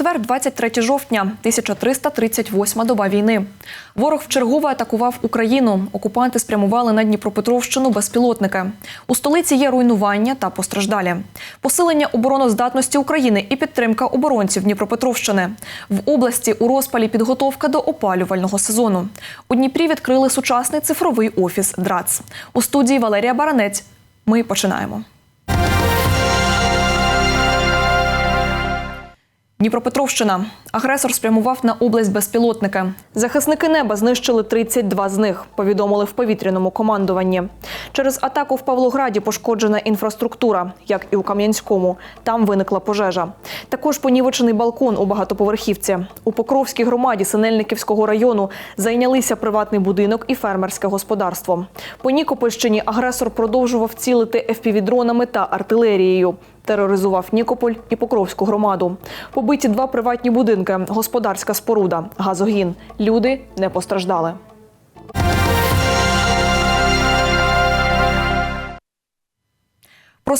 четвер, 23 жовтня, 1338 доба війни. Ворог вчергове атакував Україну. Окупанти спрямували на Дніпропетровщину безпілотники. У столиці є руйнування та постраждалі. Посилення обороноздатності України і підтримка оборонців Дніпропетровщини. В області у розпалі підготовка до опалювального сезону. У Дніпрі відкрили сучасний цифровий офіс ДРАЦ. У студії Валерія Баранець. Ми починаємо. Дніпропетровщина. Агресор спрямував на область безпілотники. Захисники неба знищили 32 з них, повідомили в повітряному командуванні. Через атаку в Павлограді пошкоджена інфраструктура, як і у Кам'янському. Там виникла пожежа. Також понівечений балкон у багатоповерхівці. У Покровській громаді Синельниківського району зайнялися приватний будинок і фермерське господарство. По Нікопольщині агресор продовжував цілити FPV-дронами та артилерією. Тероризував Нікополь і Покровську громаду. Побиті два приватні будинки, господарська споруда, газогін. Люди не постраждали.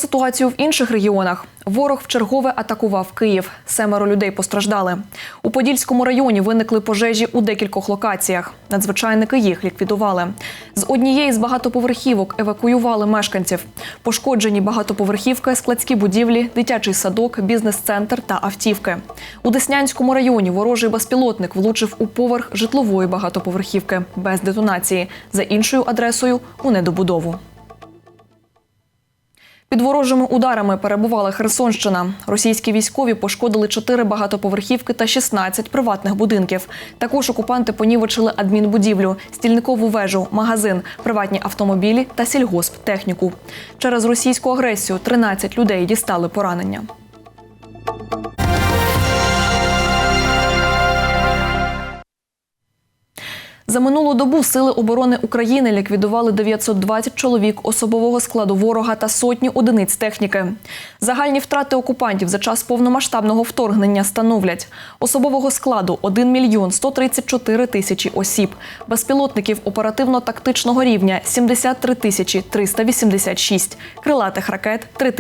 Ситуацію в інших регіонах. Ворог вчергове атакував Київ. Семеро людей постраждали. У Подільському районі виникли пожежі у декількох локаціях. Надзвичайники їх ліквідували. З однієї з багатоповерхівок евакуювали мешканців. Пошкоджені багатоповерхівки, складські будівлі, дитячий садок, бізнес-центр та автівки. У Деснянському районі ворожий безпілотник влучив у поверх житлової багатоповерхівки без детонації за іншою адресою у недобудову. Під ворожими ударами перебувала Херсонщина. Російські військові пошкодили 4 багатоповерхівки та 16 приватних будинків. Також окупанти понівечили адмінбудівлю, стільникову вежу, магазин, приватні автомобілі та сільгосптехніку. Через російську агресію 13 людей дістали поранення. За минулу добу сили оборони України ліквідували 920 чоловік особового складу ворога та сотні одиниць техніки. Загальні втрати окупантів за час повномасштабного вторгнення становлять особового складу 1 мільйон 134 тисячі осіб, безпілотників оперативно-тактичного рівня 73 тисячі 386, крилатих ракет 3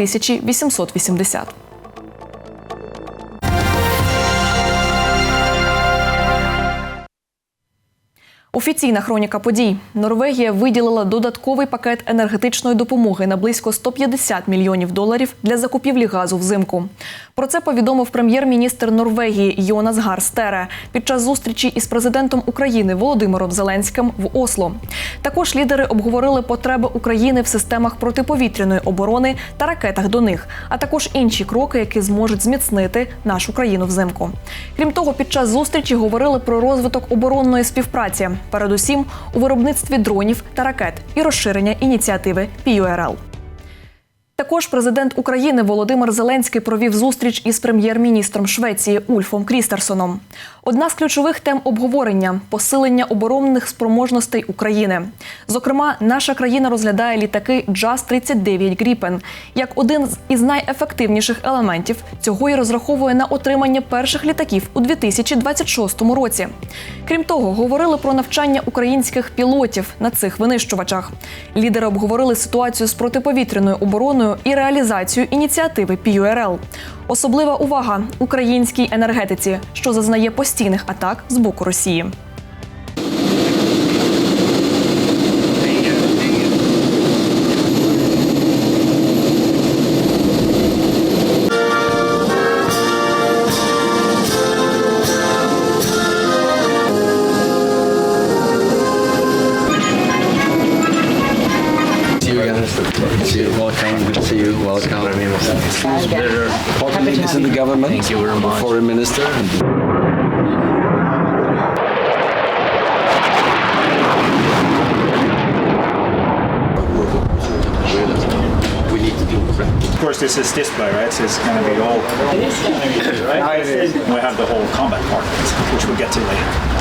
Офіційна хроніка подій. Норвегія виділила додатковий пакет енергетичної допомоги на близько 150 мільйонів доларів для закупівлі газу взимку. Про це повідомив прем'єр-міністр Норвегії Йонас Гарстере під час зустрічі із президентом України Володимиром Зеленським в Осло. Також лідери обговорили потреби України в системах протиповітряної оборони та ракетах до них, а також інші кроки, які зможуть зміцнити нашу країну взимку. Крім того, під час зустрічі говорили про розвиток оборонної співпраці передусім у виробництві дронів та ракет і розширення ініціативи PURL. Також президент України Володимир Зеленський провів зустріч із прем'єр-міністром Швеції Ульфом Крістерсоном. Одна з ключових тем обговорення посилення оборонних спроможностей України. Зокрема, наша країна розглядає літаки JAS 39 Gripen як один із найефективніших елементів. Цього і розраховує на отримання перших літаків у 2026 році. Крім того, говорили про навчання українських пілотів на цих винищувачах. Лідери обговорили ситуацію з протиповітряною обороною і реалізацію ініціативи PURL. Особлива увага українській енергетиці, що зазнає постійних атак з боку Росії. this is display, right? So it's going to be all. Going to be, right? We have the whole combat part, which we'll get to later.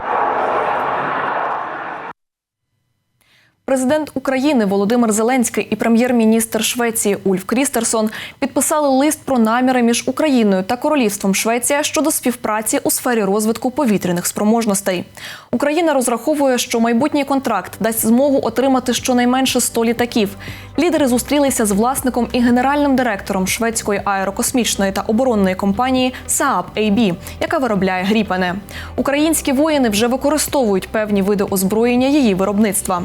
Президент України Володимир Зеленський і прем'єр-міністр Швеції Ульф Крістерсон підписали лист про наміри між Україною та Королівством Швеція щодо співпраці у сфері розвитку повітряних спроможностей. Україна розраховує, що майбутній контракт дасть змогу отримати щонайменше 100 літаків. Лідери зустрілися з власником і генеральним директором шведської аерокосмічної та оборонної компанії Saab AB, яка виробляє гріпени. Українські воїни вже використовують певні види озброєння її виробництва.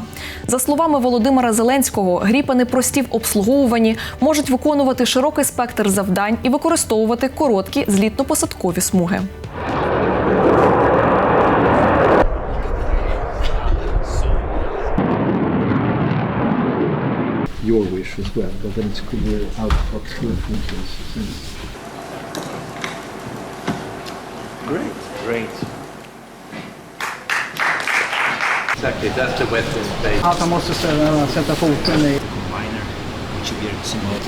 За словами Володимира Зеленського, гріпени прості в обслуговуванні, можуть виконувати широкий спектр завдань і використовувати короткі злітно-посадкові смуги. your wish as well, but then it's clear out what's good influences. Great. Great. Exactly, that's the Western space. Att han måste ställa, sätta foten i Minor, which you get similar.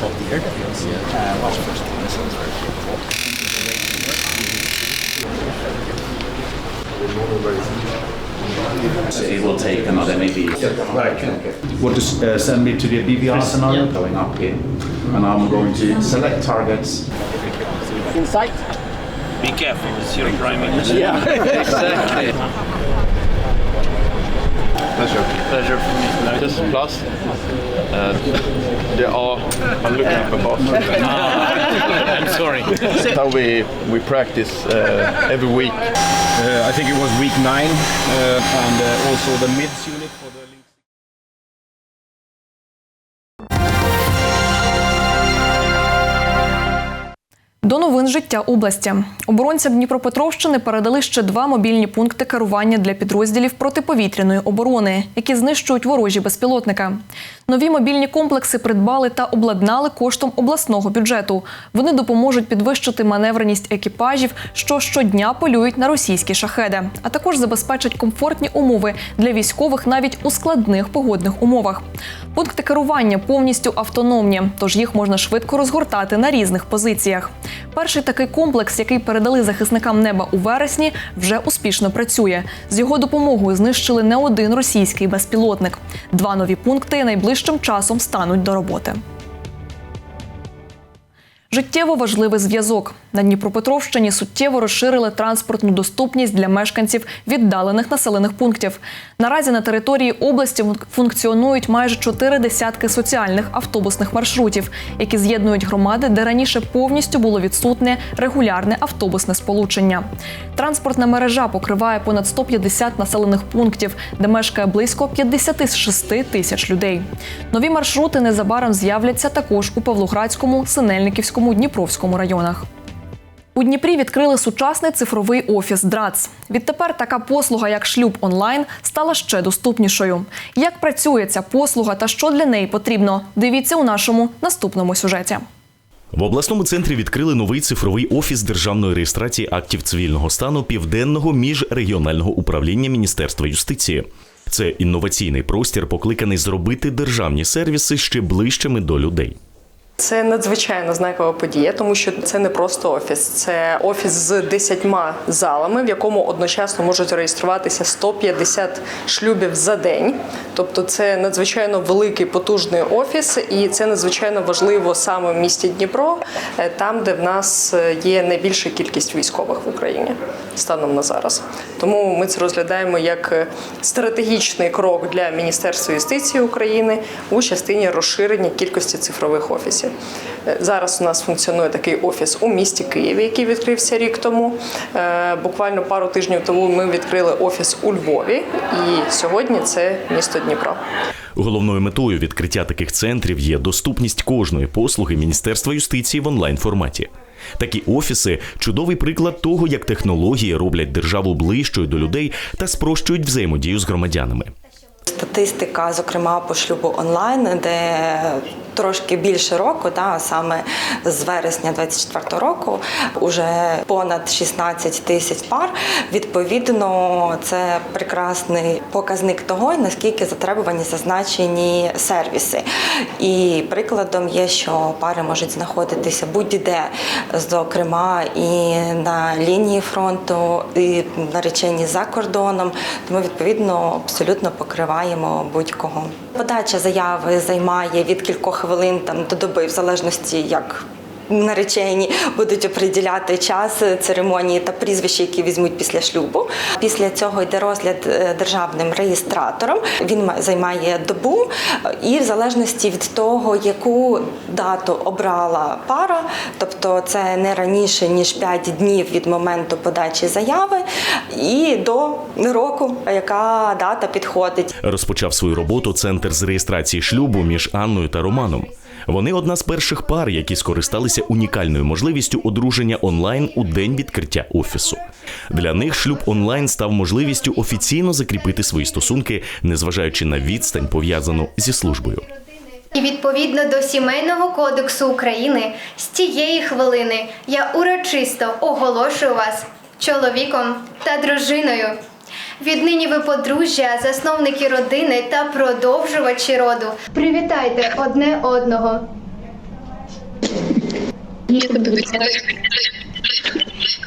Top gear. Uh, watch first. This one's very It will take another maybe Want to uh, send me to the BVR scenario? going up here. And I'm going to select targets. Be careful, it's your prime minister. Yeah, Exactly. Pleasure. Pleasure for me. Just plus. Uh, det are, I'm looking up above. I'm sorry. how we, we practice uh, every week. Uh, I think it was week nine, uh, and uh, also the mids unit for the. До новин життя області оборонцям Дніпропетровщини передали ще два мобільні пункти керування для підрозділів протиповітряної оборони, які знищують ворожі безпілотника. Нові мобільні комплекси придбали та обладнали коштом обласного бюджету. Вони допоможуть підвищити маневреність екіпажів, що щодня полюють на російські шахеди, а також забезпечать комфортні умови для військових навіть у складних погодних умовах. Пункти керування повністю автономні, тож їх можна швидко розгортати на різних позиціях. Перший такий комплекс, який передали захисникам неба у вересні, вже успішно працює. З його допомогою знищили не один російський безпілотник. Два нові пункти найближчим часом стануть до роботи. Життєво важливий зв'язок на Дніпропетровщині суттєво розширили транспортну доступність для мешканців віддалених населених пунктів. Наразі на території області функціонують майже чотири десятки соціальних автобусних маршрутів, які з'єднують громади, де раніше повністю було відсутне регулярне автобусне сполучення. Транспортна мережа покриває понад 150 населених пунктів, де мешкає близько 56 тисяч людей. Нові маршрути незабаром з'являться також у Павлоградському, Синельниківському, Дніпровському районах. У Дніпрі відкрили сучасний цифровий офіс ДРАЦ. Відтепер така послуга, як шлюб онлайн, стала ще доступнішою. Як працює ця послуга та що для неї потрібно? Дивіться у нашому наступному сюжеті. В обласному центрі відкрили новий цифровий офіс державної реєстрації актів цивільного стану південного міжрегіонального управління Міністерства юстиції. Це інноваційний простір, покликаний зробити державні сервіси ще ближчими до людей. Це надзвичайно знакова подія, тому що це не просто офіс, це офіс з десятьма залами, в якому одночасно можуть реєструватися 150 шлюбів за день. Тобто, це надзвичайно великий потужний офіс, і це надзвичайно важливо саме в місті Дніпро, е, там, де в нас е, є найбільша кількість військових в Україні станом на зараз. Тому ми це розглядаємо як е, стратегічний крок для Міністерства юстиції України у частині розширення кількості цифрових офісів. Е, Зараз у нас функціонує такий офіс у місті Києві, який відкрився рік тому. Е, Буквально пару тижнів тому ми відкрили офіс у Львові, і сьогодні це місто Дніпро. Головною метою відкриття таких центрів є доступність кожної послуги Міністерства юстиції в онлайн форматі. Такі офіси чудовий приклад того, як технології роблять державу ближчою до людей та спрощують взаємодію з громадянами. Статистика, зокрема по шлюбу онлайн, де трошки більше року, да, саме з вересня 24 року, уже понад 16 тисяч пар. Відповідно, це прекрасний показник того, наскільки затребувані зазначені сервіси. І прикладом є, що пари можуть знаходитися будь-де, зокрема і на лінії фронту, і наречені за кордоном. Тому відповідно абсолютно покриваємо будь-кого. Подача заяви займає від кількох хвилин там до доби, в залежності як. Наречені будуть оприділяти час церемонії та прізвища, які візьмуть після шлюбу. Після цього йде розгляд е, державним реєстратором. Він займає добу, і в залежності від того, яку дату обрала пара, тобто це не раніше ніж 5 днів від моменту подачі заяви, і до року, яка дата підходить. Розпочав свою роботу центр з реєстрації шлюбу між Анною та Романом. Вони одна з перших пар, які скористалися унікальною можливістю одруження онлайн у день відкриття офісу. Для них шлюб онлайн став можливістю офіційно закріпити свої стосунки, незважаючи на відстань, пов'язану зі службою. І відповідно до сімейного кодексу України з цієї хвилини я урочисто оголошую вас чоловіком та дружиною. Віднині ви подружжя, засновники родини та продовжувачі роду. Привітайте одне одного.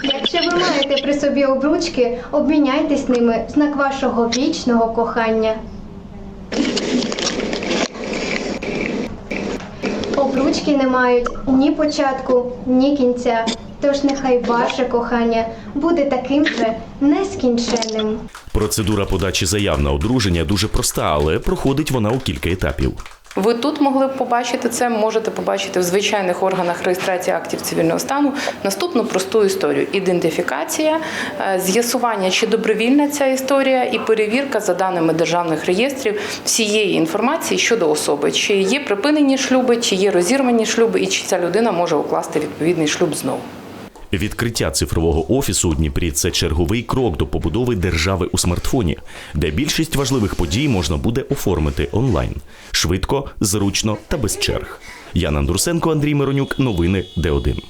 Якщо ви маєте при собі обручки, обміняйтесь ними в знак вашого вічного кохання. Обручки не мають ні початку, ні кінця. Тож нехай ваше кохання буде таким же нескінченним. Процедура подачі заяв на одруження дуже проста, але проходить вона у кілька етапів. Ви тут могли б побачити це, можете побачити в звичайних органах реєстрації актів цивільного стану наступну просту історію: ідентифікація, е, з'ясування, чи добровільна ця історія, і перевірка за даними державних реєстрів всієї інформації щодо особи, чи є припинені шлюби, чи є розірвані шлюби, і чи ця людина може укласти відповідний шлюб знову. Відкриття цифрового офісу у Дніпрі це черговий крок до побудови держави у смартфоні, де більшість важливих подій можна буде оформити онлайн швидко, зручно та без черг. Ян Андрусенко, Андрій Миронюк. Новини Д1.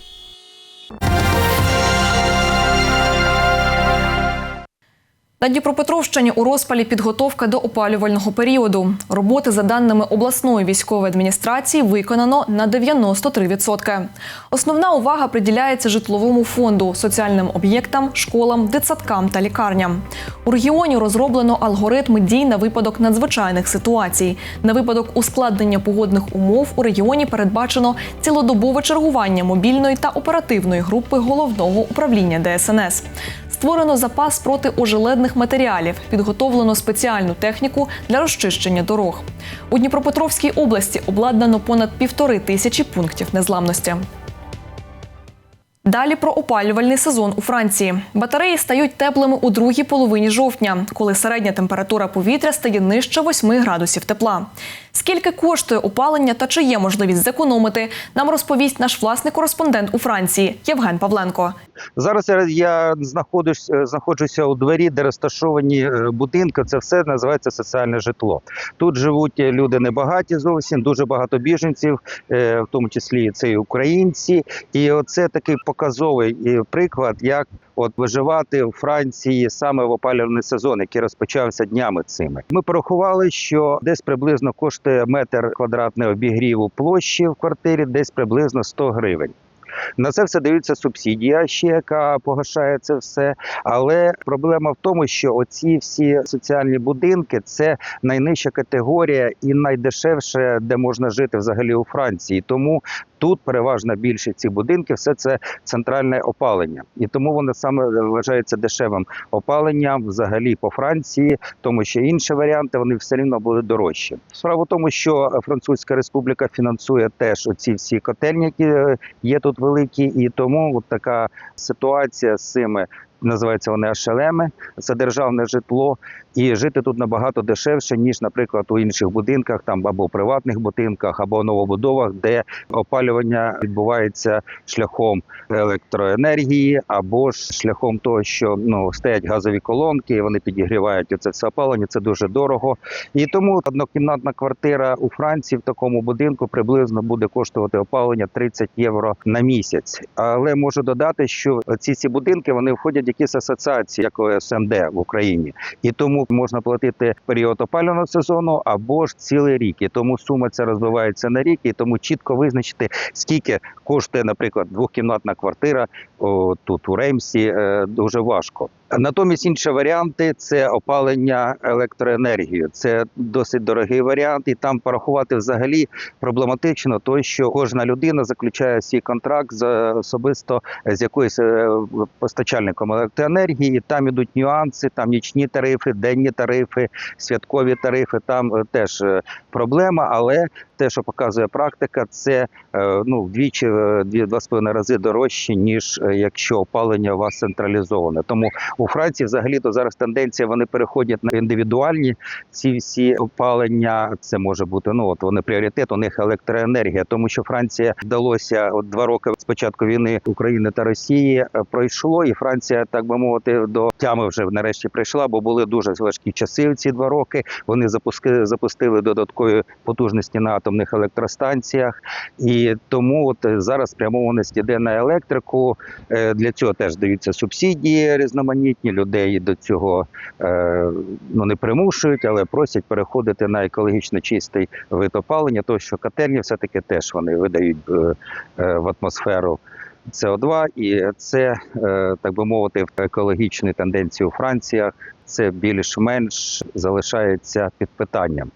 На Дніпропетровщині у розпалі підготовка до опалювального періоду. Роботи, за даними обласної військової адміністрації, виконано на 93%. Основна увага приділяється житловому фонду, соціальним об'єктам, школам, дитсадкам та лікарням. У регіоні розроблено алгоритми дій на випадок надзвичайних ситуацій. На випадок ускладнення погодних умов у регіоні передбачено цілодобове чергування мобільної та оперативної групи головного управління ДСНС. Створено запас проти ожеледних матеріалів, підготовлено спеціальну техніку для розчищення дорог. У Дніпропетровській області обладнано понад півтори тисячі пунктів незламності. Далі про опалювальний сезон у Франції. Батареї стають теплими у другій половині жовтня, коли середня температура повітря стає нижче 8 градусів тепла. Скільки коштує опалення та чи є можливість зекономити, нам розповість наш власний кореспондент у Франції Євген Павленко. Зараз я, знаходжусь, е, знаходжуся у дворі, де розташовані е, будинки. Це все називається соціальне житло. Тут живуть е, люди небагаті зовсім, дуже багато біженців, в тому числі це і українці. І оце такий показовий приклад, як от виживати у Франції саме в опалювальний сезон, який розпочався днями цими. Ми порахували, що десь приблизно коштує метр квадратний обігріву площі в квартирі, десь приблизно 100 гривень. На це все даються субсидія, ще яка погашає це все. Але проблема в тому, що оці всі соціальні будинки це найнижча категорія і найдешевше, де можна жити взагалі у Франції. Тому тут переважна більшість цих будинків все це центральне опалення, і тому воно саме вважається дешевим опаленням взагалі по Франції, тому що інші варіанти вони все рівно були дорожчі. Справа в тому, що Французька Республіка фінансує теж оці всі котельні, які е, є тут великі, і тому от така ситуація з цими називаються вони ашелеми, за державне житло. І жити тут набагато дешевше, ніж, наприклад, у інших будинках, там або в приватних будинках, або новобудовах, де опалювання відбувається шляхом електроенергії, або ж шляхом того, що ну стоять газові колонки, і вони підігрівають це все опалення. Це дуже дорого. І тому однокімнатна квартира у Франції в такому будинку приблизно буде коштувати опалення 30 євро на місяць. Але можу додати, що ці ці будинки вони входять в якісь асоціації, як ОСМД в Україні, і тому можна платити період опалювального сезону або ж цілий рік. І тому сума ця розбивається на рік, і тому чітко визначити, скільки коштує, наприклад, двохкімнатна квартира о, тут у Реймсі, е, дуже важко. Натомість інші варіанти це опалення електроенергією. Це досить дорогий варіант, і там порахувати взагалі проблематично, то що кожна людина заключає свій контракт з особисто з якоюсь е, постачальником електроенергії. І там ідуть нюанси, там нічні тарифи, денні тарифи, святкові тарифи. Там е, теж е, проблема, але те, що показує практика, це е, ну вдвічі е, два з половиною рази дорожче, ніж е, якщо опалення у вас централізоване. Тому у Франції взагалі то зараз тенденція вони переходять на індивідуальні ці всі опалення. Це може бути ну от вони пріоритет. У них електроенергія, тому що Франція вдалося от два роки з початку війни України та Росії пройшло, і Франція, так би мовити, до тями вже нарешті прийшла, бо були дуже важкі часи. Ці два роки вони запустили, запустили додаткові потужності на атомних електростанціях, і тому от е, зараз спрямованість іде на електрику. Е, Для цього теж даються субсидії різноманітні. Людей до цього е, ну не примушують, але просять переходити на екологічно чистий вид опалення, тому що котельні все-таки теж вони видають в атмосферу. СО2, і це, так би мовити, екологічні тенденції у Франціях. Це більш-менш залишається під питанням.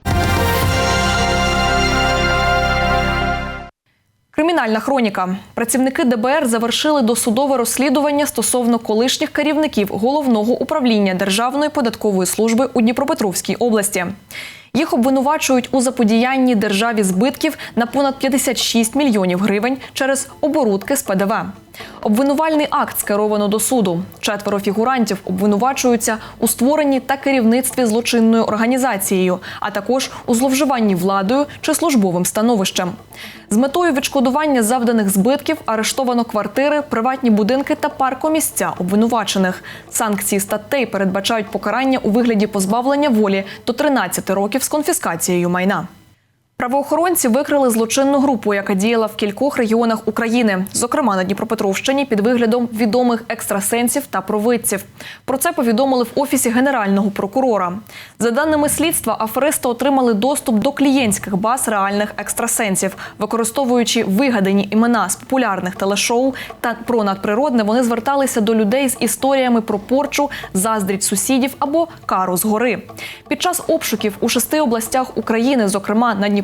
Кримінальна хроніка. Працівники ДБР завершили досудове розслідування стосовно колишніх керівників головного управління Державної податкової служби у Дніпропетровській області. Їх обвинувачують у заподіянні державі збитків на понад 56 мільйонів гривень через оборудки з ПДВ. Обвинувальний акт скеровано до суду. Четверо фігурантів обвинувачуються у створенні та керівництві злочинною організацією, а також у зловживанні владою чи службовим становищем. З метою відшкодування завданих збитків арештовано квартири, приватні будинки та паркомісця обвинувачених. Санкції статей передбачають покарання у вигляді позбавлення волі до 13 років з конфіскацією майна. Правоохоронці викрили злочинну групу, яка діяла в кількох регіонах України, зокрема на Дніпропетровщині, під виглядом відомих екстрасенсів та провидців. Про це повідомили в офісі генерального прокурора. За даними слідства, аферисти отримали доступ до клієнтських баз реальних екстрасенсів, використовуючи вигадані імена з популярних телешоу та про надприродне, вони зверталися до людей з історіями про порчу, заздріть сусідів або кару згори. Під час обшуків у шести областях України, зокрема на Дніпропетровщині,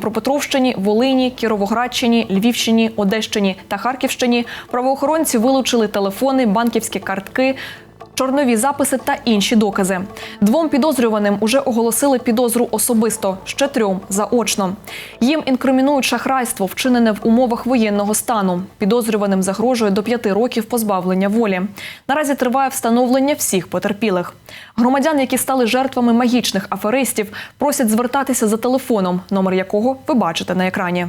Волині, Кіровоградщині, Львівщині, Одещині та Харківщині, правоохоронці вилучили телефони, банківські картки. Чорнові записи та інші докази. Двом підозрюваним уже оголосили підозру особисто, ще трьом заочно. Їм інкримінують шахрайство, вчинене в умовах воєнного стану. Підозрюваним загрожує до п'яти років позбавлення волі. Наразі триває встановлення всіх потерпілих. Громадян, які стали жертвами магічних аферистів, просять звертатися за телефоном, номер якого ви бачите на екрані.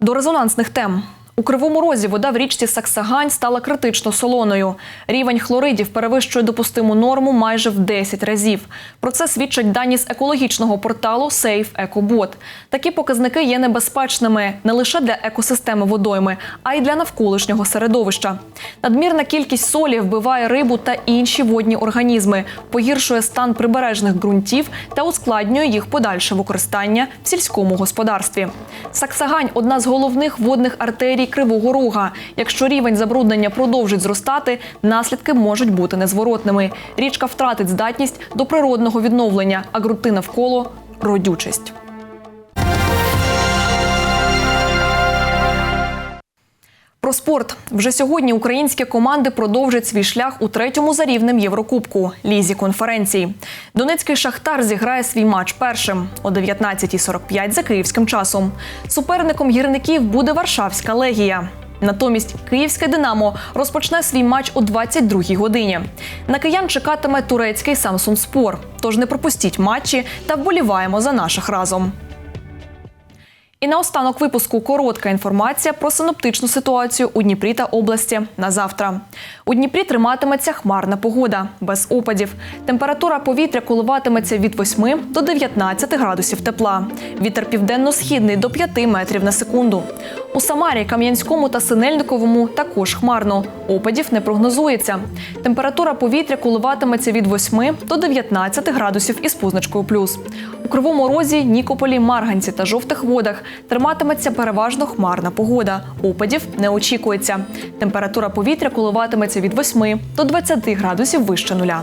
До резонансних тем. У Кривому Розі вода в річці Саксагань стала критично солоною. Рівень хлоридів перевищує допустиму норму майже в 10 разів. Про це свідчать дані з екологічного порталу Safe EcoBot. Такі показники є небезпечними не лише для екосистеми водойми, а й для навколишнього середовища. Надмірна кількість солі вбиває рибу та інші водні організми, погіршує стан прибережних ґрунтів та ускладнює їх подальше використання в сільському господарстві. Саксагань одна з головних водних артерій Кривого Рога. Якщо рівень забруднення продовжить зростати, наслідки можуть бути незворотними. Річка втратить здатність до природного відновлення, а ґрунти навколо родючість. Спорт вже сьогодні українські команди продовжать свій шлях у третьому за рівнем Єврокубку лізі конференції. Донецький шахтар зіграє свій матч першим о 19.45 за київським часом. Суперником гірників буде Варшавська легія. Натомість київське Динамо розпочне свій матч о 22-й годині. На киян чекатиме турецький Samsung Спор. Тож не пропустіть матчі та вболіваємо за наших разом. І наостанок випуску коротка інформація про синоптичну ситуацію у Дніпрі та області на завтра. У Дніпрі триматиметься хмарна погода без опадів. Температура повітря коливатиметься від 8 до 19 градусів тепла. Вітер південно-східний до 5 метрів на секунду. У Самарі, Кам'янському та Синельниковому також хмарно. Опадів не прогнозується. Температура повітря коливатиметься від 8 до 19 градусів із позначкою плюс. У Кривому Розі, Нікополі, Марганці та жовтих водах триматиметься переважно хмарна погода. Опадів не очікується. Температура повітря коливатиметься від 8 до 20 градусів вище нуля.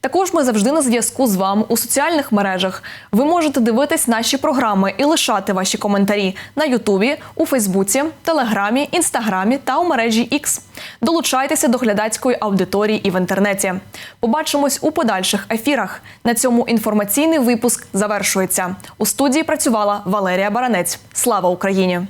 Також ми завжди на зв'язку з вами у соціальних мережах. Ви можете дивитись наші програми і лишати ваші коментарі на Ютубі, у Фейсбуці, Телеграмі, Інстаграмі та у мережі X. Долучайтеся до глядацької аудиторії і в інтернеті. Побачимось у подальших ефірах. На цьому інформаційний випуск завершується. У студії працювала Валерія Баранець. Слава Україні!